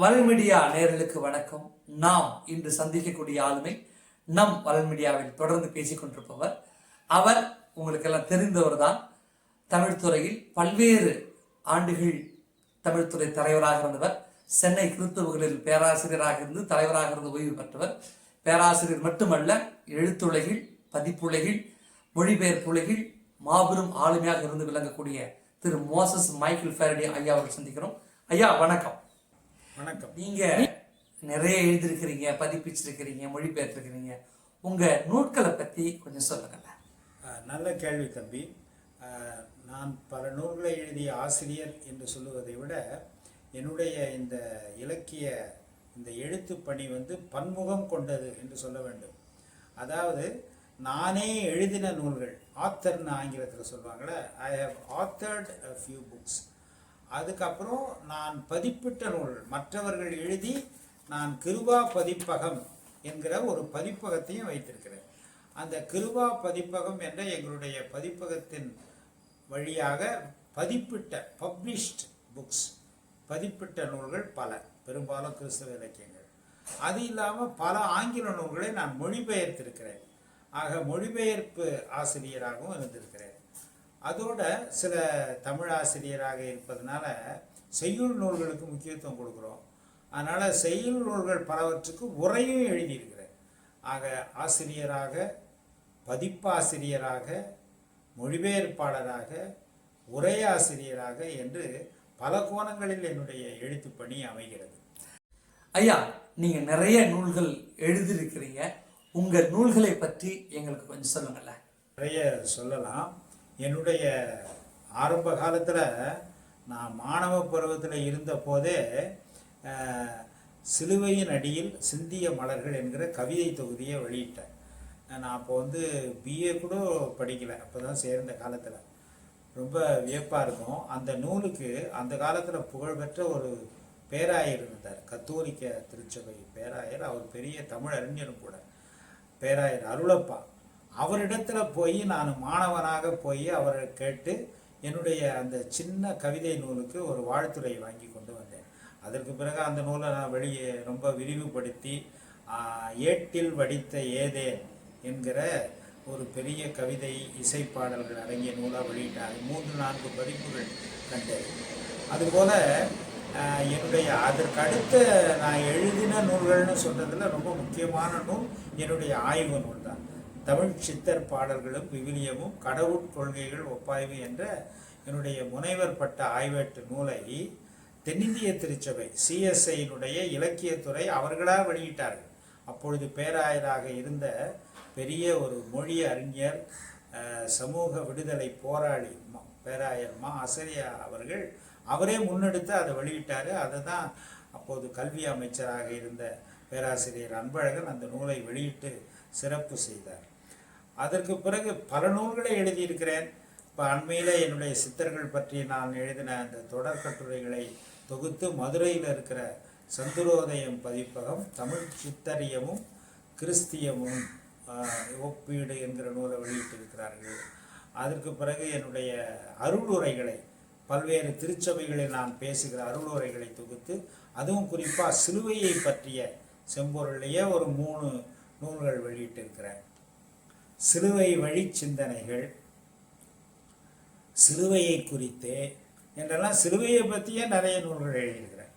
வல்மீடியா நேர்களுக்கு வணக்கம். நாம் இன்று சந்திக்கக்கூடிய ஆளுமை நம் வல்மீடியாவில் தொடர்ந்து பேசிக் கொண்டிருப்பவர். அவர் உங்களுக்கெல்லாம் தெரிந்தவர் தான் தமிழ்துறையில் பல்வேறு ஆண்டுகள் தமிழ்துறை தலைவராக இருந்தவர். சென்னை கிறிஸ்தவர்களில் பேராசிரியராக இருந்து தலைவராக இருந்து ஓய்வு பெற்றவர். பேராசிரியர் மட்டுமல்ல எழுத்துலகில் பதிப்புலகில் மொழிபெயர்ப்புலகில் மாபெரும் ஆளுமையாக இருந்து விளங்கக்கூடிய திரு மோசஸ் மைக்கேல் ஃபேரடி ஐயா அவர்கள் சந்திக்கிறோம். ஐயா வணக்கம். வணக்கம். நீங்க நிறைய எழுதியிருக்கிறீங்க பதிப்பிச்சிருக்கிறீங்க மொழிபெயர்த்திருக்கிறீங்க. உங்க நூட்களை பத்தி கொஞ்சம் சொல்லுங்களேன். நல்ல கேள்வி தம்பி. நான் பல நூல்களை எழுதிய ஆசிரியர் என்று சொல்லுவதை விட என்னுடைய இந்த இலக்கிய இந்த எழுத்து பணி வந்து பன்முகம் கொண்டது என்று சொல்ல வேண்டும். அதாவது நானே எழுதின நூல்கள் ஆத்தர்னு ஆங்கிலத்தில் சொல்லுவாங்களே I have authored a few books அதுக்கப்புறம் நான் பதிப்பிட்ட நூல் மற்றவர்கள் எழுதி நான் கிருபா பதிப்பகம் என்கிற ஒரு பதிப்பகத்தையும் வைத்திருக்கிறேன். அந்த கிருபா பதிப்பகம் என்ற எங்களுடைய பதிப்பகத்தின் வழியாக பதிப்பிட்ட பப்ளிஷ்ட் புக்ஸ் பதிப்பிட்ட நூல்கள் பல பெரும்பாலும் கிறிஸ்தவ இலக்கியங்கள். அது இல்லாமல் பல ஆங்கில நூல்களை நான் மொழிபெயர்த்திருக்கிறேன். ஆக மொழிபெயர்ப்பு ஆசிரியராகவும் இருந்திருக்கிறேன். அதோட சில தமிழ் ஆசிரியராக இருப்பதனால செய்யுள் நூல்களுக்கு முக்கியத்துவம் கொடுக்குறோம். அதனால் செய்யுள் நூல்கள் பலவற்றுக்கு உரையும் எழுதியிருக்கிறேன். ஆக ஆசிரியராக பதிப்பாசிரியராக மொழிபெயர்ப்பாளராக உரையாசிரியராக என்று பல கோணங்களில் என்னுடைய எழுத்துப் பணி அமைகிறது. ஐயா நீங்க நிறைய நூல்கள் எழுதியிருக்கிறீங்க. உங்க நூல்களை பற்றி எங்களுக்கு கொஞ்சம் சொல்லுங்களேன். நிறைய சொல்லலாம். என்னுடைய ஆரம்ப காலத்தில் நான் மாணவ பருவத்தில் இருந்த போதே சிலுவையின் அடியில் சிந்திய மலர்கள் என்கிற கவிதை தொகுதியை வெளியிட்டேன். நான் அப்போ வந்து பிஏ கூட படிக்கலை அப்போ தான் சேர்ந்த காலத்தில். ரொம்ப வியப்பாக இருக்கும். அந்த நூலுக்கு அந்த காலத்தில் புகழ்பெற்ற ஒரு பேராயர் இருந்தார். கத்தோலிக்க திருச்சபை பேராயர். அவர் பெரிய தமிழ் அறிஞரும் கூட. பேராயர் அருளப்பா. அவரிடத்துல போய் நான் மாணவனாக போய் அவரை கேட்டு என்னுடைய அந்த சின்ன கவிதை நூலுக்கு ஒரு வாழ்த்துரை வாங்கி கொண்டு வந்தேன். அதற்கு பிறகு அந்த நூலை நான் வெளியே ரொம்ப விரிவுபடுத்தி ஏட்டில் வடித்த ஏதேன் என்கிற ஒரு பெரிய கவிதை இசைப்பாடல்கள் அடங்கிய நூலாக வெளியிட்டார். மூன்று நான்கு பதிப்புகள் கண்டது. அதுபோல் என்னுடைய அதற்கு அடுத்த நான் எழுதின நூல்கள்னு சொல்கிறதுல ரொம்ப முக்கியமான நூல் என்னுடைய ஆய்வு நூல் தான் தமிழ் சித்தர் பாடல்களும் விவிலியமும் கடவுட் கொள்கைகள் ஒப்பாய்வு என்ற என்னுடைய முனைவர் பட்ட ஆய்வேட்டு நூலை தென்னிந்திய திருச்சபை சிஎஸ்ஐயினுடைய இலக்கியத்துறை அவர்களாக வெளியிட்டார்கள். அப்பொழுது பேராயராக இருந்த பெரிய ஒரு மொழி அறிஞர் சமூக விடுதலை போராளி பேராயர் மா அசரியா அவர்கள் அவரே முன்னெடுத்து அதை வெளியிட்டார். அதை தான் அப்போது கல்வி அமைச்சராக இருந்த பேராசிரியர் அன்பழகன் அந்த நூலை வெளியிட்டு சிறப்பு செய்தார். அதற்கு பிறகு பல நூல்களை எழுதியிருக்கிறேன். இப்போ அண்மையில் என்னுடைய சித்தர்கள் பற்றி நான் எழுதின அந்த தொடர் கட்டுரைகளை தொகுத்து மதுரையில் இருக்கிற சந்துரோதயம் பதிப்பகம் தமிழ் சித்தரியமும் கிறிஸ்தியமும் ஒப்பீடு என்கிற நூலை வெளியிட்டிருக்கிறார்கள். அதற்கு பிறகு என்னுடைய அருளுரைகளை பல்வேறு திருச்சபைகளில் நான் பேசுகிற அருளுரைகளை தொகுத்து அதுவும் குறிப்பாக சிலுவையை பற்றிய செம்பொருளையே ஒரு மூணு நூல்கள் வெளியிட்டிருக்கிறேன். சிலுவை வழி சிந்தனைகள். சிலுவையை குறித்தே என்றெல்லாம் சிலுவையை பற்றியே நிறைய நூல்கள் எழுதியிருக்கிறேன்.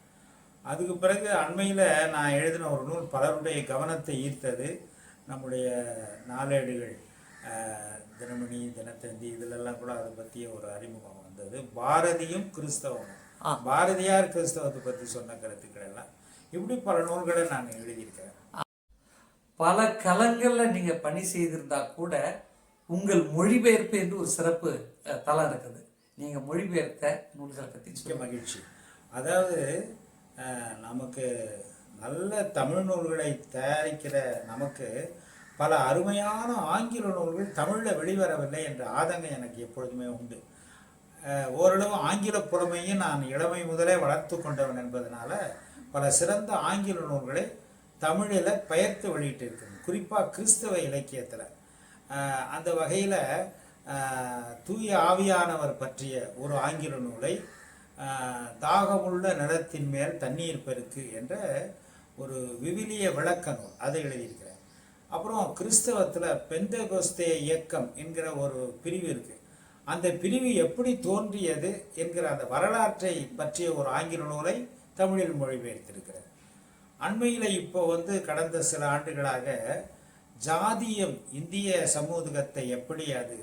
அதுக்கு பிறகு அண்மையில் நான் எழுதின ஒரு நூல் பலருடைய கவனத்தை ஈர்த்தது. நம்முடைய நாளேடுகள் தினமணி தினத்தந்தி இதிலெல்லாம் கூட அதை பற்றிய ஒரு அறிமுகம் வந்தது. பாரதியும் கிறிஸ்தவமும். பாரதியார் கிறிஸ்தவத்தை பற்றி சொன்ன கருத்துக்கள் எல்லாம் இப்படி பல நூல்களை நான் எழுதியிருக்கிறேன். பல களங்கள்ல நீங்க பணி செய்திருந்தா கூட உங்கள் மொழிபெயர்ப்பு என்று ஒரு சிறப்பு தளம் இருக்குது. நீங்க மொழிபெயர்த்த நூல்களை மிக்க சொல்லுங்க. மகிழ்ச்சி. அதாவது நமக்கு நல்ல தமிழ் நூல்களை தயாரிக்கிற நமக்கு பல அருமையான ஆங்கில நூல்கள் தமிழில் வெளிவரவில்லை என்ற ஆதங்கம் எனக்கு எப்பொழுதுமே உண்டு. ஓரளவு ஆங்கில புலமையும் நான் இளமை முதலே வளர்த்து கொண்டவன் என்பதனால பல சிறந்த ஆங்கில நூல்களை தமிழில் பெயர்த்து வெளியிட்டு இருக்கிறேன் குறிப்பாக கிறிஸ்தவ இலக்கியத்தில். அந்த வகையில் தூய ஆவியானவர் பற்றிய ஒரு ஆங்கில நூலை தாகமுள்ள நிலத்தின் மேல் தண்ணீர் பெருக்கு என்ற ஒரு விவிலிய விளக்க நூல். அதை எழுதியிருக்கிறேன் அப்புறம் கிறிஸ்தவத்தில் பெந்தகோஸ்தே இயக்கம் என்கிற ஒரு பிரிவு இருக்குது அந்த பிரிவு எப்படி தோன்றியது என்கிற அந்த வரலாற்றை பற்றிய ஒரு ஆங்கில நூலை தமிழில் மொழிபெயர்த்திருக்கிறேன் அண்மையில் இப்போ வந்து கடந்த சில ஆண்டுகளாக ஜாதியம் இந்திய சமூகத்தை எப்படி அது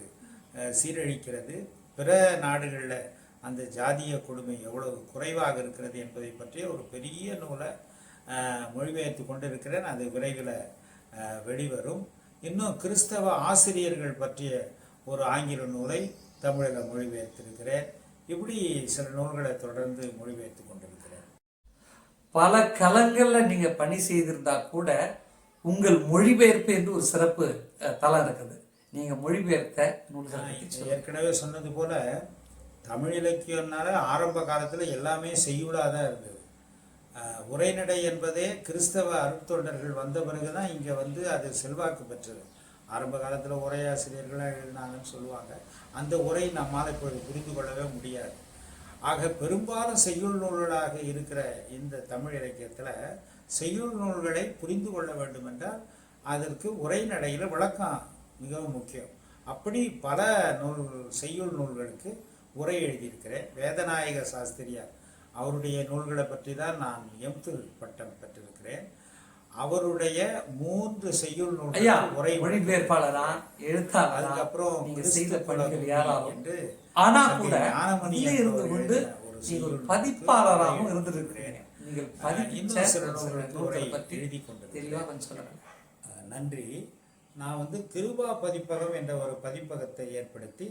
சீரழிக்கிறது பிற நாடுகளில் அந்த ஜாதிய கொடுமை எவ்வளவு குறைவாக இருக்கிறது என்பதை பற்றிய ஒரு பெரிய நூலை மொழிபெயர்த்து கொண்டிருக்கிறேன். அது விரைவில் வெளிவரும். இன்னும் கிறிஸ்தவ ஆசிரியர்கள் பற்றிய ஒரு ஆங்கில நூலை தமிழில் மொழிபெயர்த்திருக்கிறேன். இப்படி சில நூல்களை தொடர்ந்து மொழிபெயர்த்து கொண்டிருக்கிறேன். பல களங்கள்ல நீங்க பணி செய்திருந்தா கூட உங்கள் மொழிபெயர்ப்பு என்று ஒரு சிறப்பு தளம் இருக்குது. நீங்க மொழிபெயர்த்த நூல்கள். ஏற்கனவே சொன்னது போல தமிழ் இலக்கியம்னால ஆரம்ப காலத்தில் எல்லாமே செய்யுளாக தான் இருந்தது உரைநடை என்பதே கிறிஸ்தவ அருட்தொண்டர்கள் வந்த பிறகு தான் இங்கே வந்து அது செல்வாக்கு பெற்றது. ஆரம்ப காலத்தில் உரையாசிரியர்களாக எழுதினாங்கன்னு சொல்லுவாங்க. அந்த உரை நம்மால் இப்பொழுது புரிந்து கொள்ளவே முடியாது. ஆக பெரும்பாலும் செய்யுள் நூல்களாக இருக்கிற இந்த தமிழ் இலக்கியத்தில் செய்யுள் நூல்களை புரிந்து கொள்ள வேண்டும் என்றால் அதற்கு உரைநடையில் விளக்கம் மிகவும் முக்கியம். அப்படி பல நூல் செய்யுள் நூல்களுக்கு உரை எழுதியிருக்கிறேன். வேதநாயக சாஸ்திரியார் அவருடைய நூல்களை பற்றி தான் நான் எம்ஃபில் பட்டம் பெற்றிருக்கிறேன். அவருடைய மூன்று செய்யுள் உரை மொழிபெயர்ப்பாளரா எழுத்தாளரா? அதுக்கப்புறம் நீங்க செய்த பணிகள் என்று ஆனா கூட இருந்து கொண்டு நீங்க ஒரு பதிப்பாளராகவும் இருந்திருக்கிறீங்க நீங்கள் எழுதி கொண்டிருக்கிறேன். தெளிவா கொஞ்சம் சொல்லுங்க. நன்றி. நான் வந்து கிருபா பதிப்பகம் என்ற ஒரு பதிப்பகத்தை ஏற்படுத்தி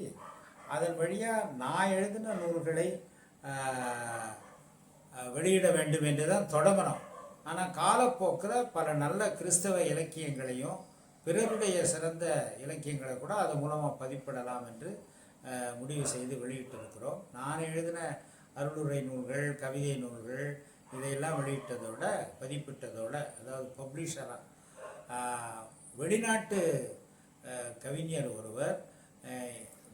அதன் வழியாக நான் எழுதின நூல்களை வெளியிட வேண்டும் என்று தான் தொடங்கணும். ஆனால் காலப்போக்கில் பல நல்ல கிறிஸ்தவ இலக்கியங்களையும் பிறருடைய சிறந்த இலக்கியங்களை கூட அது மூலமாக பதிப்பிடலாம் என்று முடிவு செய்து வெளியிட்டிருக்கிறோம். நான் எழுதின அருளுரை நூல்கள் கவிதை நூல்கள் இதையெல்லாம் வெளியிட்டதோட பதிப்பிட்டதோட அதாவது பப்ளிஷராக வெளிநாட்டு கவிஞர் ஒருவர்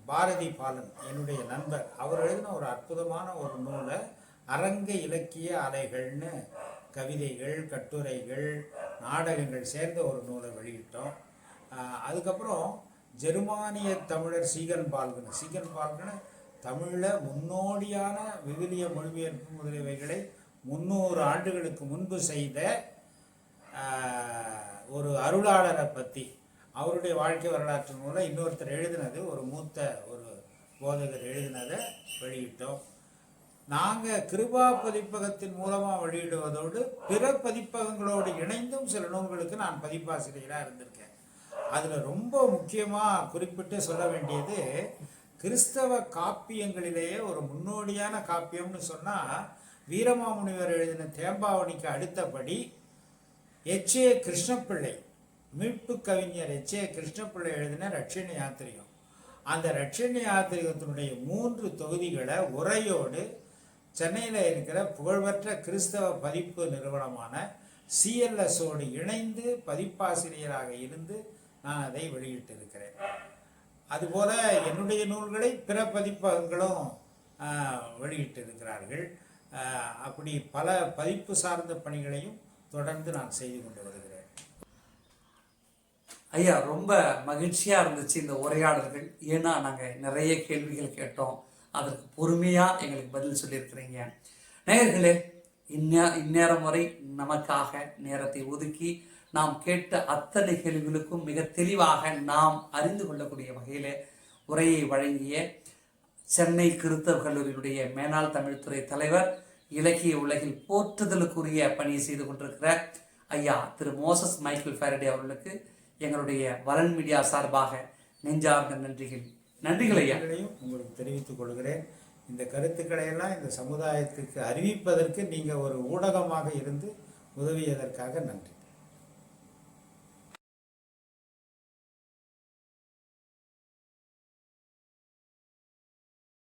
பாரதி பாலன் என்னுடைய நண்பர் அவர் எழுதின ஒரு அற்புதமான ஒரு நூலை அரங்க இலக்கிய அலைகள்னு கவிதைகள் கட்டுரைகள் நாடகங்கள் சேர்ந்த ஒரு நூலை வெளியிட்டோம். அதுக்கப்புறம் ஜெர்மானிய தமிழர் சீகன் பால்கன். சீகன் பால்கன் தமிழில் முன்னோடியான விவிலிய மொழிபெயர்ப்பு முதலியவைகளை முந்நூறு ஆண்டுகளுக்கு முன்பு செய்த ஒரு அருளாளரை பற்றி அவருடைய வாழ்க்கை வரலாற்று நூலை இன்னொருத்தர் எழுதினது ஒரு மூத்த ஒரு போதகர் எழுதினதை வெளியிட்டோம். நாங்கள் கிருபா பதிப்பகத்தின் மூலமாக வெளியிடுவதோடு பிற பதிப்பகங்களோடு இணைந்தும் சில நூல்களுக்கு நான் பதிப்பாசிரியராக இருந்திருக்கேன். அதில் ரொம்ப முக்கியமாக குறிப்பிட்டு சொல்ல வேண்டியது கிறிஸ்தவ காப்பியங்களிலேயே ஒரு முன்னோடியான காப்பியம்னு சொன்னால் வீரமாமுனிவர் எழுதின தேம்பாவணிக்கு அடுத்தபடி எச். ஏ. கிருஷ்ணப்பிள்ளை மீட்பு கவிஞர் எச். ஏ. கிருஷ்ணப்பிள்ளை எழுதின ரட்சண யாத்திரிகம் அந்த ரட்சண யாத்திரிகத்தினுடைய மூன்று தொகுதிகளை உரையோடு சென்னையில் இருக்கிற புகழ்பெற்ற கிறிஸ்தவ பதிப்பு நிறுவனமான சிஎல்எஸோடு இணைந்து பதிப்பாசிரியராக இருந்து நான் அதை வெளியிட்டிருக்கிறேன். அதுபோல என்னுடைய நூல்களை பிற பதிப்பகங்களும் வெளியிட்டிருக்கிறார்கள். அப்படி பல பதிப்பு சார்ந்த பணிகளையும் தொடர்ந்து நான் செய்து கொண்டு வருகிறேன். ஐயா ரொம்ப மகிழ்ச்சியாக இருந்துச்சு இந்த உரையாடல்கள். ஏன்னா நாங்கள் நிறைய கேள்விகள் கேட்டோம். அதற்கு பொறுமையாக எங்களுக்கு பதில் சொல்லியிருக்கிறீங்க. நேயர்களே இந்நே இந்நேரம் வரை நமக்காக நேரத்தை ஒதுக்கி நாம் கேட்ட அத்தனை கேள்விகளுக்கும் மிக தெளிவாக நாம் அறிந்து கொள்ளக்கூடிய வகையில் உரையை வழங்கிய சென்னை கிறித்தவ கல்லூரியினுடைய மேனாள் தமிழ்துறை தலைவர் இலக்கிய உலகில் போற்றுதலுக்குரிய பணியை செய்து கொண்டிருக்கிற ஐயா திரு மோசஸ் மைக்கேல் ஃபேரடே அவர்களுக்கு எங்களுடைய வரன் மீடியா சார்பாக நெஞ்சார்ந்த நன்றிகள். நன்றிகள் ஐயா. உங்களுக்கு தெரிவித்துக் கொள்கிறேன். இந்த கருத்துக்களை எல்லாம் இந்த சமுதாயத்துக்கு அறிவிப்பதற்கு நீங்கள் ஒரு ஊடகமாக இருந்து உதவியதற்காக நன்றி.